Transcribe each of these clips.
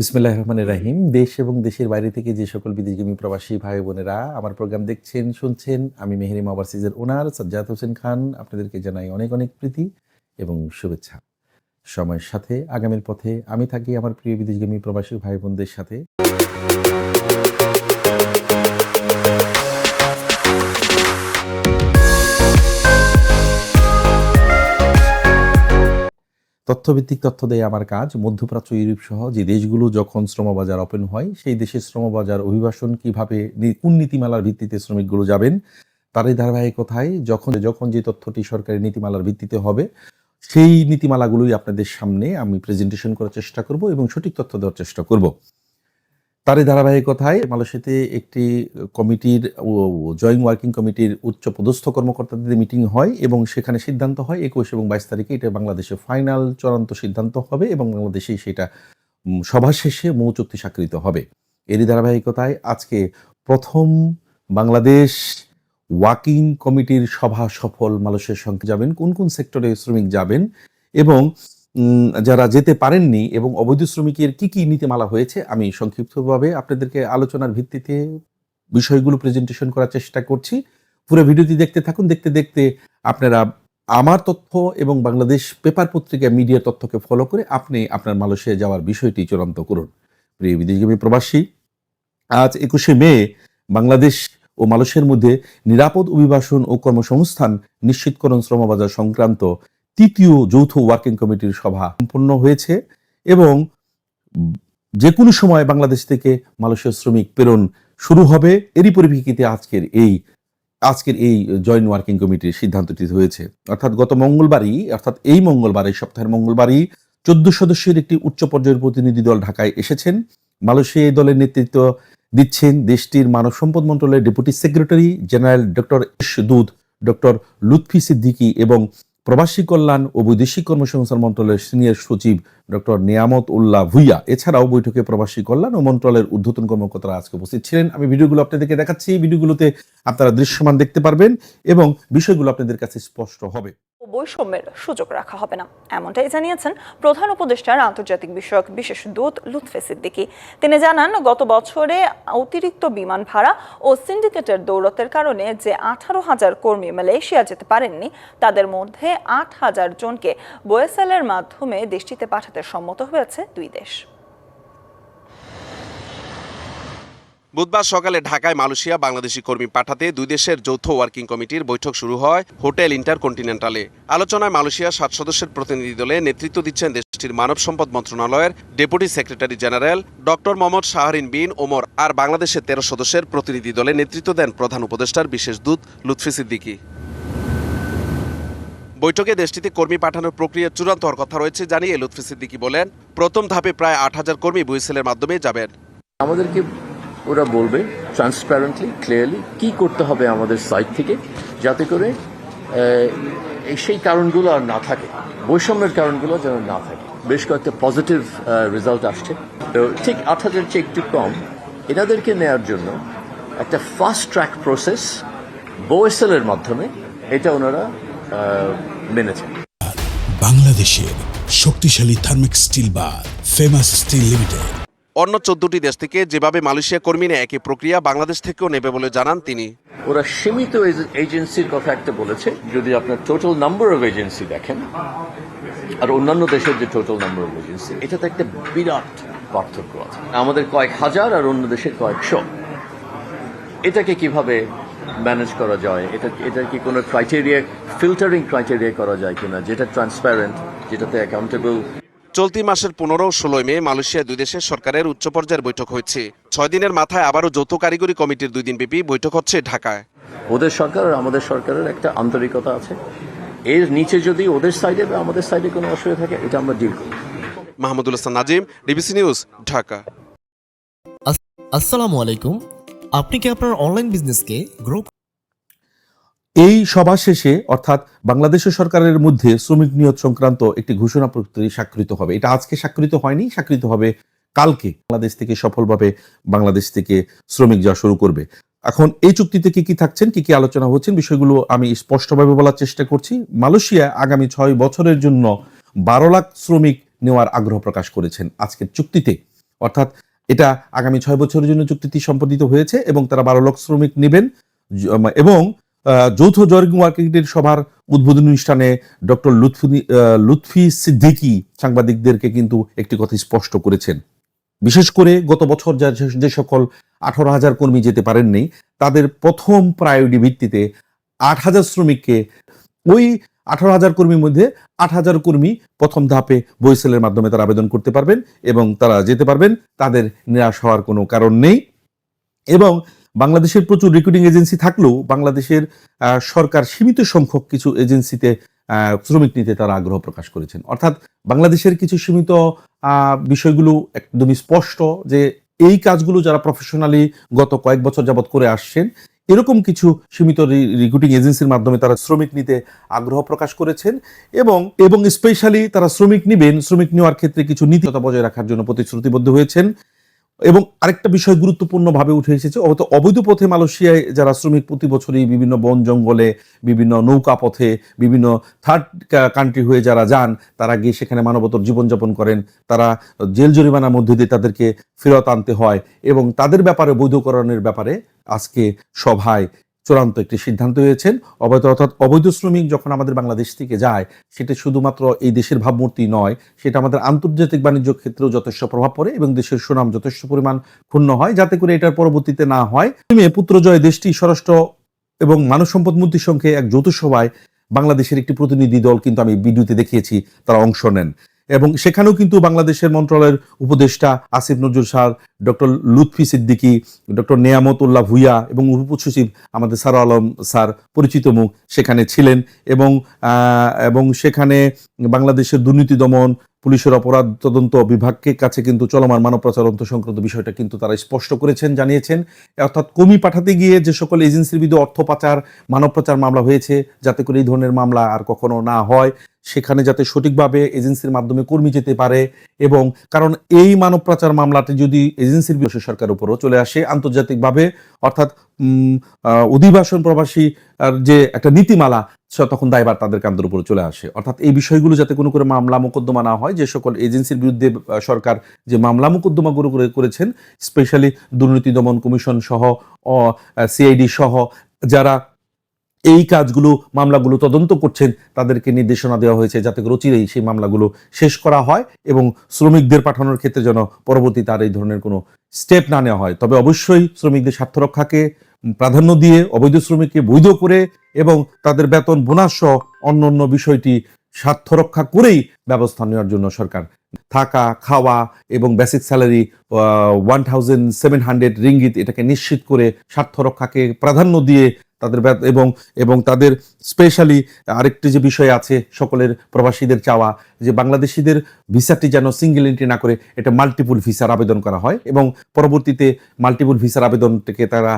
বিসমিল্লাহ রহমানের রাহিম। দেশ এবং দেশের বাইরে থেকে যে সকল বিদেশগামী প্রবাসী ভাই বোনেরা আমার প্রোগ্রাম দেখছেন, শুনছেন, আমি মেহেরিম ওভারসিজের ওনার সাজ্জাদ হোসেন খান। আপনাদেরকে জানাই অনেক অনেক প্রীতি এবং শুভেচ্ছা। সময়ের সাথে আগামীর পথে আমি থাকি আমার প্রিয় বিদেশগামী প্রবাসী ভাই বোনদের সাথে। তথ্যভিত্তিক তথ্য দেয় আমার কাজ। মধ্যপ্রাচ্য, ইউরোপ সহ যে দেশগুলো যখন শ্রমবাজার ওপেন হয়, সেই দেশের শ্রমবাজার অভিবাসন কীভাবে কোন নীতিমালার ভিত্তিতে শ্রমিকগুলো যাবেন, তারই ধারাবাহিকতায় যখন যখন যে তথ্যটি সরকারি নীতিমালার ভিত্তিতে হবে, সেই নীতিমালাগুলোই আপনাদের সামনে আমি প্রেজেন্টেশন করার চেষ্টা করব এবং সঠিক তথ্য দেওয়ার চেষ্টা করব। তারই ধারাবাহিকতায় মালয়েশিয়াতে একটি কমিটির জয়েন্ট ওয়ার্কিং কমিটির উচ্চ পদস্থ কর্মকর্তাদের মিটিং হয় এবং সেখানে সিদ্ধান্ত হয় একুশ এবং বাইশ তারিখে এটা বাংলাদেশে ফাইনাল চূড়ান্ত সিদ্ধান্ত হবে এবং বাংলাদেশেই সেটা সভা শেষে মৌ চুক্তি স্বাক্ষরিত হবে। এরই ধারাবাহিকতায় আজকে প্রথম বাংলাদেশ ওয়ার্কিং কমিটির সভা সফল মালয়েশিয়ার সঙ্গে যাবেন, কোন কোন সেক্টরে শ্রমিক যাবেন এবং যারা যেতে পারেননি এবং অবৈধ শ্রমিকের কি কি নীতিমালা হয়েছে, আমি সংক্ষিপ্তভাবে আপনাদেরকে আলোচনার ভিত্তিতে বিষয়গুলো প্রেজেন্টেশন করার চেষ্টা করছি। পুরো ভিডিওটি দেখতে থাকুন, দেখতে দেখতে আপনারা আমার তথ্য এবং বাংলাদেশ পেপার পত্রিকা মিডিয়া তথ্যকে ফলো করে আপনি আপনার মালয়েশিয়া যাওয়ার বিষয়টি চূড়ান্ত করুন। প্রিয় বিদেশগামী প্রবাসী, আজ একুশে মে, বাংলাদেশ ও মালয়েশিয়ার মধ্যে নিরাপদ অভিবাসন ও কর্মসংস্থান নিশ্চিতকরণ শ্রমবাজার সংক্রান্ত তৃতীয় যৌথ ওয়ার্কিং কমিটির সভা সম্পন্ন হয়েছে এবং যে কোনো সময় বাংলাদেশ থেকে মালয়েশিয়ার শ্রমিক প্রেরণ শুরু হবে। এরই পরিপ্রেক্ষিতে আজকের এই আজকের এই জয়েন্ট ওয়ার্কিং কমিটির সিদ্ধান্তটি হয়েছে। অর্থাৎ গত মঙ্গলবারই, অর্থাৎ এই মঙ্গলবার, এই সপ্তাহের মঙ্গলবারই চোদ্দ সদস্যের একটি উচ্চ পর্যায়ের প্রতিনিধি দল ঢাকায় এসেছেন। মালয়েশিয়া এই দলের নেতৃত্ব দিচ্ছেন দেশটির মানব সম্পদ মন্ত্রণালয়ের ডেপুটি সেক্রেটারি জেনারেল ডক্টর দুধ, ডক্টর লুৎফি সিদ্দিকী এবং প্রবাসী কল্যাণ ও বৈদেশিক কর্মসংস্থান মন্ত্রণালয়ের সিনিয়র সচিব ডক্টর নিয়ামত উল্লাহ ভুইয়া। এছাড়াও বৈঠকে প্রবাসী কল্যাণ ও মন্ত্রণালয়ের ঊর্ধ্বতন কর্মকর্তারা আজকে উপস্থিত ছিলেন। আমি ভিডিওগুলো আপনাদেরকে দেখাচ্ছি। ভিডিওগুলোতে আপনারা দৃশ্যমান দেখতে পারবেন এবং বিষয়গুলো আপনাদের কাছে স্পষ্ট হবে। বৈষম্যের সুযোগ রাখা হবে না। এমনটাই জানিয়েছেন প্রধান উপদেষ্টার আন্তর্জাতিক বিষয়ক বিশেষ দূত লুৎফে সিদ্দিকী। তিনি জানান, গত বছরে অতিরিক্ত বিমান ভাড়া ও সিন্ডিকেটের দৌলতের কারণে যে আঠারো হাজার কর্মী মালয়েশিয়া যেতে পারেননি, তাদের মধ্যে আট হাজার জনকে বোয়েসেলের মাধ্যমে দেশটিতে পাঠাতে সম্মত হয়েছে দুই দেশ। বুধবার সকালে ঢাকায় মালয়েশিয়া বাংলাদেশি কর্মী পাঠাতে দুই দেশের যৌথ ওয়ার্কিং কমিটির বৈঠক শুরু হয় হোটেল ইন্টারকন্টিনেন্টালে। আলোচনায় মালয়েশিয়া সাত সদস্যের প্রতিনিধি দলে নেতৃত্ব দিচ্ছেন দেশটির মানব সম্পদ মন্ত্রণালয়ের deputy secretary general doctor Mohammad Shahrin bin Omar আর বাংলাদেশের তেরো সদস্যের প্রতিনিধি দলে নেতৃত্ব দেন প্রধান উপদেষ্টার বিশেষ দূত লুৎফি সিদ্দিকী। বৈঠকে দেশটিতে কর্মী পাঠানোর প্রক্রিয়া চূড়ান্ত হওয়ার কথা রয়েছে জানিয়ে লুৎফি সিদ্দিকী বলেন, প্রথম ধাপে প্রায় আট হাজার কর্মী বুয়েসেলের মাধ্যমে যাবেন। আমাদেরকে ওরা বলবে ট্রান্সপারেন্টলি ক্লিয়ারলি কি করতে হবে আমাদের সাইড থেকে যাতে করে সেই কারণগুলো আর না থাকে, বৈষম্যের কারণগুলো যেন না থাকে। বেশ কয়েকটা পজিটিভ রেজাল্ট আসছে। তো ঠিক আট হাজার চেয়ে একটু কম। এনাদেরকে নেয়ার জন্য একটা ফাস্ট ট্র্যাক প্রসেস বোয়েসেলের মাধ্যমে এটা ওনারা মেনেছেন বাংলাদেশের শক্তিশালী থার্মিক স্টিল বা ফেমাস স্টিল লিমিটেড অন্য চোদ্দটি দেশ থেকে যেভাবে মালয়েশিয়া কর্মী নেয়, একই প্রক্রিয়া বাংলাদেশ থেকেও নেবে বলে জানান তিনি। ওরা সীমিত এজেন্সির কথা একটা বলেছে। যদি আপনার টোটাল নাম্বার অফ এজেন্সি দেখেন, আর অন্যান্য দেশের যে টোটাল নাম্বার অফ এজেন্সি এটাতে একটা বিরাট পার্থক্য আছে। আমাদের কয়েক হাজার আর অন্য দেশের কয়েকশো। এটাকে কীভাবে ম্যানেজ করা যায়? এটা এটা কি কোনো ক্রাইটেরিয়া ফিল্টারিং ক্রাইটেরিয়া করা যায় কিনা, যেটা ট্রান্সপারেন্ট যেটাতে অ্যাকাউন্টেবল চলতি মাসের পনেরো ও ষোলোই মে মালয়েশিয়া দুই দেশের সরকারের উচ্চ পর্যায়ের বৈঠক হয়েছে। ছয় দিনের মাথায় আবারও যৌথ কারিগরি কমিটির দুই দিনব্যাপী বৈঠক হচ্ছে ঢাকায়। ওদের সরকার আর আমাদের সরকারের একটা আন্তরিকতা আছে। এর নিচে যদি ওদের সাইডে বা আমাদের সাইডে কোনো অসুবিধা থাকে এটা আমরা ডিল করি মাহমুদুল হাসান নাজিম ডিবিসি নিউজ ঢাকা। আসসালামু আলাইকুম। আপনি কি আপনার অনলাইন বিজনেসকে গ্রো এই সভা শেষে, অর্থাৎ বাংলাদেশ সরকারের মধ্যে শ্রমিক নিয়োগ সংক্রান্ত একটি ঘোষণাপত্র স্বাক্ষরিত হবে। এটা আজকে স্বাক্ষরিত হয়নি, স্বাক্ষরিত হবে কালকে। বাংলাদেশ থেকে সফলভাবে বাংলাদেশ থেকে শ্রমিক যাওয়া শুরু করবে। এখন এই চুক্তিতে কি কি থাকছেন, কি কি আলোচনা হচ্ছেন, বিষয়গুলো আমি স্পষ্টভাবে বলার চেষ্টা করছি। মালয়েশিয়া আগামী ছয় বছরের জন্য বারো লাখ শ্রমিক নেওয়ার আগ্রহ প্রকাশ করেছেন আজকের চুক্তিতে। অর্থাৎ এটা আগামী ছয় বছরের জন্য চুক্তিটি সম্পাদিত হয়েছে এবং তারা বারো লাখ শ্রমিক নেবেন। এবং যৌথ জর্গিং ওয়ার্কিং সভার উদ্বোধনী অনুষ্ঠানে ডক্টর লুৎফি লুৎফি সিদ্দিকী সাংবাদিকদেরকে কিন্তু একটি কথা স্পষ্ট করেছেন। বিশেষ করে গত বছর যা যে সকল আঠারো হাজার কর্মী যেতে পারেননি, তাদের প্রথম প্রায়োরিটি ভিত্তিতে আট হাজার শ্রমিককে ওই আঠারো হাজার কর্মীর মধ্যে আট হাজার কর্মী প্রথম ধাপে বইসেলের মাধ্যমে তারা আবেদন করতে পারবেন এবং তারা যেতে পারবেন, তাদের নিরাশ হওয়ার কোনো কারণ নেই। এবং বাংলাদেশের প্রচুর রিক্রুটিং এজেন্সি থাকলেও বাংলাদেশের সরকার সীমিত সংখ্যক কিছু এজেন্সিতে শ্রমিক নিতে তারা আগ্রহ প্রকাশ করেছেন। অর্থাৎ বাংলাদেশের কিছু সীমিত বিষয়গুলো একদমই স্পষ্ট যে এই কাজগুলো যারা প্রফেশনালি গত কয়েক বছর যাবৎ করে আসছেন, এরকম কিছু সীমিত রিক্রুটিং এজেন্সির মাধ্যমে তারা শ্রমিক নিতে আগ্রহ প্রকাশ করেছেন এবং এবং স্পেশালি তারা শ্রমিক নিবেন, শ্রমিক নেওয়ার ক্ষেত্রে কিছু নীতিগত বজায় রাখার জন্য প্রতিশ্রুতিবদ্ধ হয়েছেন। এবং আরেকটা বিষয় গুরুত্বপূর্ণভাবে উঠে এসেছে অবত অবৈধ পথে মালয়েশিয়ায় যারা শ্রমিক প্রতি বছরই বিভিন্ন বন জঙ্গলে, বিভিন্ন নৌকা পথে, বিভিন্ন থার্ড কান্ট্রি হয়ে যারা যান, তারা গিয়ে সেখানে মানবতর জীবনযাপন করেন। তারা জেল জরিমানার মধ্যে দিয়ে তাদেরকে ফেরত আনতে হয় এবং তাদের ব্যাপারে বৈধকরণের ব্যাপারে আজকে সভায় চূড়ান্ত একটি সিদ্ধান্ত হয়েছেন। অবৈধ অর্থাৎ অবৈধ শ্রমিক যখন আমাদের বাংলাদেশ থেকে যায়, সেটা শুধুমাত্র এই দেশের ভাবমূর্তি নয়, সেটা আমাদের আন্তর্জাতিক বাণিজ্য ক্ষেত্রেও যথেষ্ট প্রভাব পড়ে এবং দেশের সুনাম যথেষ্ট পরিমাণ ক্ষুণ্ণ হয়, যাতে করে এটার পরবর্তীতে না হয়। পুত্রজয় দেশটি স্বরাষ্ট্র এবং মানব সম্পদ মন্ত্রীর সঙ্গে এক যৌথ সভায় বাংলাদেশের একটি প্রতিনিধি দল কিন্তু আমি ভিডিওতে দেখিয়েছি, তারা অংশ নেন। এবং সেখানেও কিন্তু বাংলাদেশের মন্ত্রণালয়ের উপদেষ্টা Asif Nazrul sir, doctor Lutfey Siddiqi, doctor Neyamatullah Bhuiyan এবং উপসচিব আমাদের সার আলম স্যার পরিচিত মুখ সেখানে ছিলেন এবং এবং সেখানে বাংলাদেশের দুর্নীতি দমন, পুলিশের অপরাধ তদন্ত বিভাগকে কাছে কিন্তু চলমান মানব পাচার তদন্ত সংক্রান্ত বিষয়টা কিন্তু তারা স্পষ্ট করেছেন, জানিয়েছেন। অর্থাৎ কমি পাঠাতে গিয়ে যে সকল এজেন্সির বিরুদ্ধে অর্থ পাচার, মানব পাচার মামলা হয়েছে, যাতে করে এই ধরনের মামলা আর কখনো না হয়। সেখানে যাতে সঠিকভাবে এজেন্সির মাধ্যমে কর্মী যেতে পারে এবং কারণ এই মানব পাচার মামলাটি যদি এজেন্সির বিরুদ্ধে সরকারের উপরও চলে আসে আন্তর্জাতিকভাবে, অর্থাৎ অধিবাসন প্রবাসী যে একটা নীতিমালা তখন দায়ভার তাদের কান্দের উপরে চলে আসে। অর্থাৎ এই বিষয়গুলো যাতে কোনো করে মামলা মোকদ্দমা না হয়, যে সকল এজেন্সির বিরুদ্ধে সরকার যে মামলা মোকদ্দমাগুলো করে করেছেন, স্পেশালি দুর্নীতি দমন কমিশন সহ সিআইডি সহ, যারা এই কাজগুলো, মামলাগুলো তদন্ত করছেন, তাদেরকে নির্দেশনা দেওয়া হয়েছে যাতে করে অচিরেই সেই মামলাগুলো শেষ করা হয় এবং শ্রমিকদের পাঠানোর ক্ষেত্রে যেন পরবর্তীতে আর এই ধরনের কোনো স্টেপ না নেওয়া হয়। তবে অবশ্যই শ্রমিকদের স্বার্থ রক্ষাকে প্রাধান্য দিয়ে, অবৈধ শ্রমিককে বৈধ করে এবং তাদের বেতন, বোনাস সহ অন্য অন্য বিষয়টি স্বার্থ রক্ষা করেই ব্যবস্থা নেওয়ার জন্য সরকার। থাকা, খাওয়া এবং basic salary one thousand seven hundred ringgit এটাকে নিশ্চিত করে স্বার্থ রক্ষাকে প্রাধান্য দিয়ে তাদের এবং এবং তাদের স্পেশালি আরেকটি যে বিষয় আছে সকলের প্রবাসীদের চাওয়া, যে বাংলাদেশিদের ভিসাটি যেন সিঙ্গেল এন্ট্রি না করে, এটা মাল্টিপুল ভিসার আবেদন করা হয় এবং পরবর্তীতে মাল্টিপুল ভিসার আবেদনটাকে তারা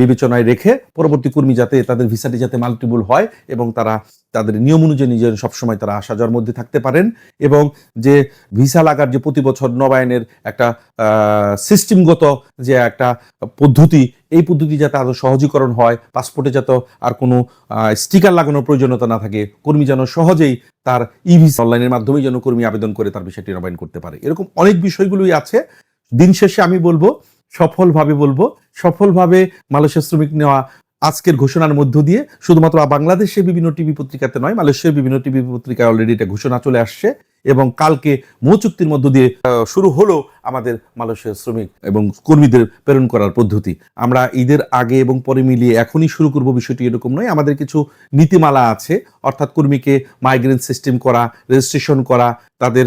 বিবেচনায় রেখে পরবর্তী কর্মী যাতে তাদের ভিসাটি যাতে মাল্টিপুল হয় এবং তারা তাদের নিয়ম অনুযায়ী নিজের সবসময় তারা আসা যাওয়ার মধ্যে থাকতে পারেন এবং যে ভিসা লাগার যে প্রতি বছর নবায়নের একটা সিস্টেমগত যে একটা পদ্ধতি, এই পদ্ধতি যাতে আরও সহজীকরণ হয় পাসপোর্টে যাতে আর কোনো স্টিকার লাগানোর প্রয়োজনীয়তা না থাকে, কর্মী যেন সহজেই তার ই ভিসা অনলাইনের মাধ্যমেই যেন কর্মী আবেদন করে তার বিষয়টি নবায়ন করতে পারে। এরকম অনেক বিষয়গুলোই আছে। দিন শেষে আমি বলব, সফলভাবে বলব, সফলভাবে মালয়েশিয়া শ্রমিক নেওয়া আজকের ঘোষণার মধ্য দিয়ে শুধুমাত্র বাংলাদেশের বিভিন্ন টিভি পত্রিকাতে নয় মালয়েশিয়ার বিভিন্ন টিভি পত্রিকায় অলরেডি এটা ঘোষণা চলে আসছে। এবং কালকে মৌ চুক্তির মধ্য দিয়ে শুরু হলো আমাদের মালয়েশিয়ার শ্রমিক এবং কর্মীদের প্রেরণ করার পদ্ধতি। আমরা ঈদের আগে এবং পরে মিলিয়ে এখনই শুরু করব বিষয়টি এরকম নয়, আমাদের কিছু নীতিমালা আছে। অর্থাৎ কর্মীকে মাইগ্রেন্ট সিস্টেম করা রেজিস্ট্রেশন করা, তাদের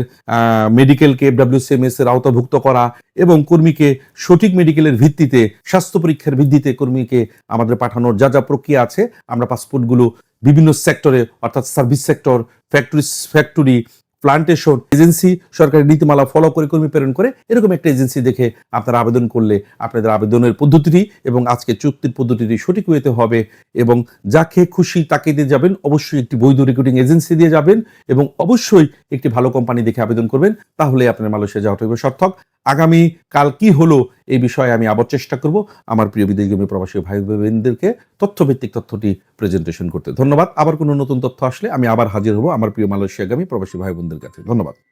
মেডিকেলকে ডাব্লিউসিএমএস এর আওতাভুক্ত করা এবং কর্মীকে সঠিক মেডিকেলের ভিত্তিতে, স্বাস্থ্য পরীক্ষার ভিত্তিতে কর্মীকে আমাদের পাঠানোর যা যা প্রক্রিয়া আছে, আমরা পাসপোর্টগুলো বিভিন্ন সেক্টরে অর্থাৎ service sector factory factory plantation agency সরকারি নীতিমালা ফলো করে, কর্মী প্রেরণ করে, এরকম একটা এজেন্সি দেখে আপনারা আবেদন করলে আপনাদের আবেদনের পদ্ধতিটি এবং আজকে চুক্তির পদ্ধতিটি সঠিক হইতে হবে এবং যাকে খুশি তাকে দিয়ে যাবেন, অবশ্যই একটি বৈধ রিক্রুটিং এজেন্সি দিয়ে যাবেন এবং অবশ্যই একটি ভালো কোম্পানি দেখে আবেদন করবেন তাহলে আপনার মালয়েশিয়া যাওয়াটা হবে সার্থক। আগামী কাল কি হলো এই বিষয়ে আমি আবার চেষ্টা করব আমার প্রিয় বিদেশগামী প্রবাসী ভাই বোনদেরকে তথ্যভিত্তিক তথ্যটি প্রেজেন্টেশন করতে। ধন্যবাদ। আবার কোনো নতুন তথ্য আসলে আমি আবার হাজির হব আমার প্রিয় মালয়েশিয়াগামী প্রবাসী ভাই বোনদের কাছে। ধন্যবাদ।